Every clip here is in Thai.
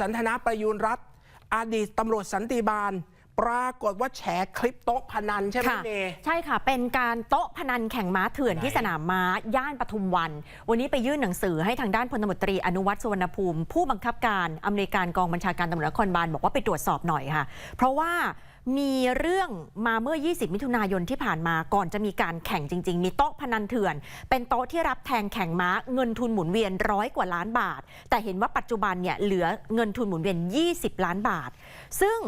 สันทนาประยูรรัตน์อดีตตำรวจสันติบาล ปรากฏว่าแฉคลิปโต๊ะพนันใช่ไหมค่ะเมย์ใช่ค่ะ เป็นการโต๊ะพนันแข่งม้าเถื่อนไหนที่สนามม้าย่านปทุมวัน วันนี้ไปยื่นหนังสือให้ทางด้านพลตำรวจตรีอนุวัฒน์สุวรรณภูมิ ผู้บังคับการอำนวยการกองบัญชาการตำรวจนครบาลบอกว่าไปตรวจสอบหน่อยค่ะ เพราะว่า มีเรื่องมาเมื่อ 20 มิถุนายนที่ผ่านมาก่อนจะมีการแข่งจริง ๆ มีโต๊ะพนันเถื่อน เป็นโต๊ะที่รับแทงแข่งม้าเงินทุนหมุนเวียนร้อยกว่าล้านบาท แต่เห็นว่าปัจจุบันเนี่ยเหลือเงินทุนหมุนเวียน 20 ล้านบาท ซึ่ง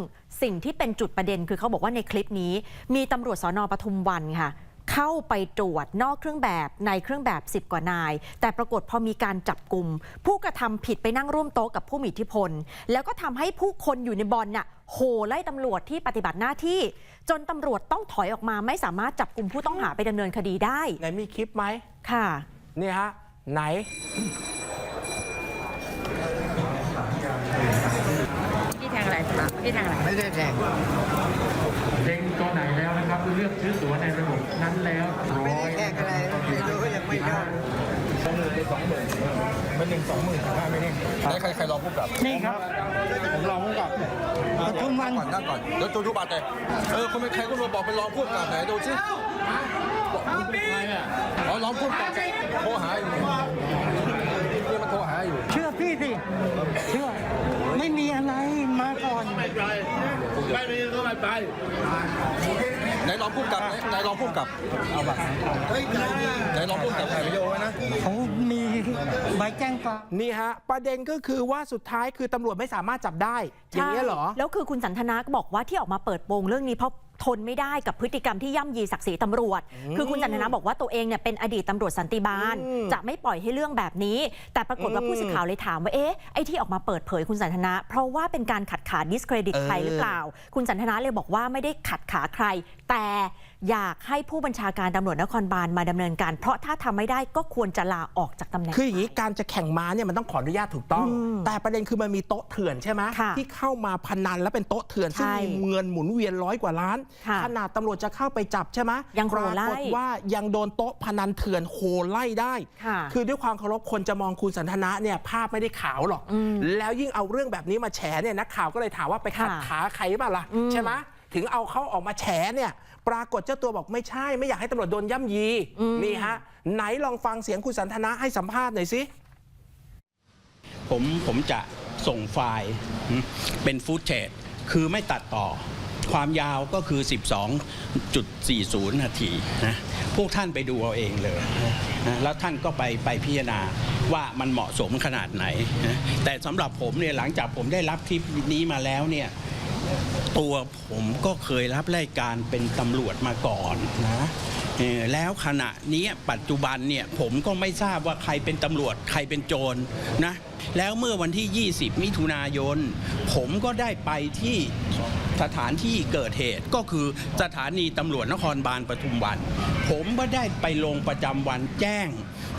สิ่งที่เป็นจุดประเด็นคือเขาบอกว่าในคลิปนี้ มีตำรวจสอนอปทุมวันค่ะเข้าไปตรวจนอกเครื่องแบบในเครื่องแบบ 10 กว่านาย แต่ปรากฏพอมีการจับกลุ่ม ผู้กระทำผิดไปนั่งร่วมโต๊ะกับผู้มีอิทธิพล แล้วก็ทำให้ผู้คนอยู่ในบอลน่ะ โหไล่ตำรวจที่ปฏิบัติหน้าที่ จนตำรวจต้องถอยออกมาไม่สามารถจับกลุ่มผู้ต้องหาไปดำเนินคดีได้ ไหนมีคลิปไหมค่ะ นี่ฮะ ไหน พี่แทงอะไรคะพี่แทงอะไร ไม่ได้แทงเล็งตัวไหนแล้วนะครับเลือกซื้อตั๋วในระบบนั้นแล้วร้ไม่อได้ยแทงอะไรไม่รู้ยังไม่ชอ สองหมื่นเป็นสองหมื่นเป็นหนึ่งสองหมื่นห้าไม่ได้ใครใครรองผู้กับนี่ครับ ผมรองผู้กับปทุมวันก่อนนั่งก่อนเดี๋ยวจูทุบัตรเลยเออคนเป็นใครคนมาบอกเป็นรองผู้กับไหนดูสิบอกเป็รอ๋อรองผู้กำกับโทรหาอยู่เนี่มันโทรหาอยู่ เชื่อพี่สิเชื่อไม่มีอะไรมาก่อนไม่ไปไม่มีก็ไม่ไป องผู้กำกับไหนไหนรองผู้กำกับเอาบัตรไหนรองผู้กำกับถ่ายวิดีโอไว้นะ เขามีใบแจ้งความ นี่ฮะ ประเด็นก็คือว่าสุดท้ายคือตำรวจไม่สามารถจับได้ อย่างนี้ยเหรอ ใช่แล้วคือคุณสันทนาก็บอกว่าที่ออกมาเปิดโปงเรื่องนี้เพราะ ทนไม่ได้กับพฤติกรรมที่ย่ำยีศักดิ์ศรีตำรวจ คือคุณสันทนาบอกว่าตัวเองเนี่ยเป็นอดีตตำรวจสันติบาลอืมจะไม่ปล่อยให้เรื่องแบบนี้ แต่ปรากฏว่าอืมผู้สื่อข่าวเลยถามว่าเอ๊ะไอ้ที่ออกมาเปิดเผยคุณสันทนา เพราะว่าเป็นการขัดขา discredit เออใครหรือเปล่า คุณสันทนาเลยบอกว่าไม่ได้ขัดขาใคร แต่อยากให้ผู้บัญชาการตำรวจนครบาลมาดำเนินการ เพราะถ้าทำไม่ได้ก็ควรจะลาออกจากตำแหน่ง คืออย่างนี้การจะแข่งม้าเนี่ยมันต้องขออนุญาตถูกต้องอืมแต่ประเด็นคือมันมีโต๊ะเถื่อนใช่ไหมค่ะที่เข้ามาพนันแล้วเป็นโต๊ะเถื่อนซึ่งใช่มีเงินหมุนเวียนร้อยกว่าล้านค่ะขนาดตำรวจจะเข้าไปจับใช่ไหมยังโหปราไล่กฏว่ายังโดนโต๊ะพนันเถื่อนโหไล่ได้ค่ะคือด้วยความเคารพคนจะมองคุณสันทนะเนี่ยภาพไม่ได้ขาวหรอกอืมแล้วยิ่งเอาเรื่องแบบนี้มาแฉเนี่ยนักข่าวก็เลยถามว่าไปขัดค่ะขาใครบ้างล่ะอืมใช่ไหมถึงเอาเขาออกมาแฉเนี่ยปรากฏเจ้าตัวบอกไม่ใช่ ไม่อยากให้ตำรวจโดนย่ำยีอืมนี่ฮะ ไหนลองฟังเสียงคุณสันทนะให้สัมภาษณ์หน่อยสิ ผมผมจะส่งไฟล์อืมเป็นฟุตเทจคือไม่ตัดต่อ ความยาวก็คือ 12.40 นาทีนะพวกท่านไปดูเอาเองเลยนะแล้วท่านก็ไปไปพิจารณาว่ามันเหมาะสมขนาดไหนนะแต่สำหรับผมเนี่ยหลังจากผมได้รับคลิปนี้มาแล้วเนี่ย ตัวผมก็เคยรับรายการเป็นตำรวจมาก่อนนะแล้วขณะนี้ปัจจุบันเนี่ยผมก็ไม่ทราบว่าใครเป็นตำรวจใครเป็นโจรนะแล้วเมื่อวันที่ 20 มิถุนายน ผมก็ได้ไปที่สถานที่เกิดเหตุก็คือสถานีตำรวจนครบาลปทุมวัน ผมก็ได้ไปลงประจำวันแจ้ง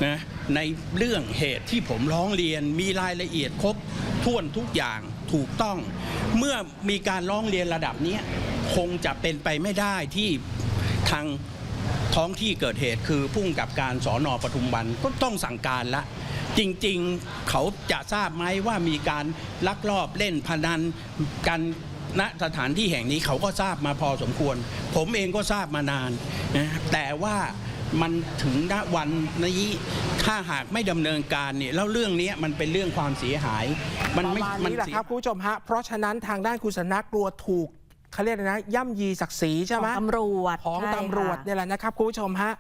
นะในเรื่องเหตุที่ผมร้องเรียนมีรายละเอียดครบถ้วนทุกอย่าง ถูกต้อง เมื่อมีการร้องเรียนระดับนี้คงจะเป็นไปไม่ได้ที่ทางท้องที่เกิดเหตุคือพุ่งกับการสอนอปทุมวันก็ต้องสั่งการละ จริงๆเขาจะทราบไหมว่ามีการลักลอบเล่นพนันกันณสถานที่แห่งนี้เขาก็ทราบมาพอสมควร ผมเองก็ทราบมานานนะแต่ว่า มันถึงณวันนี้ถ้าหากไม่ดำเนินการเนี่ยแล้วเรื่องนี้มันเป็นเรื่องความเสียหาย มันประไม่มาณมันี้แหละเสีย ครับคุณผู้ชมฮะ เพราะฉะนั้นทางด้านคุณสนกลัวถูกเขาเรียกอะไรนะ ย่ำยีศักดิ์ศรีใช่ไหมของตำรวจของใช่ตำรวจค่ะเนี่ยแหละนะครับคุณผู้ชมฮะ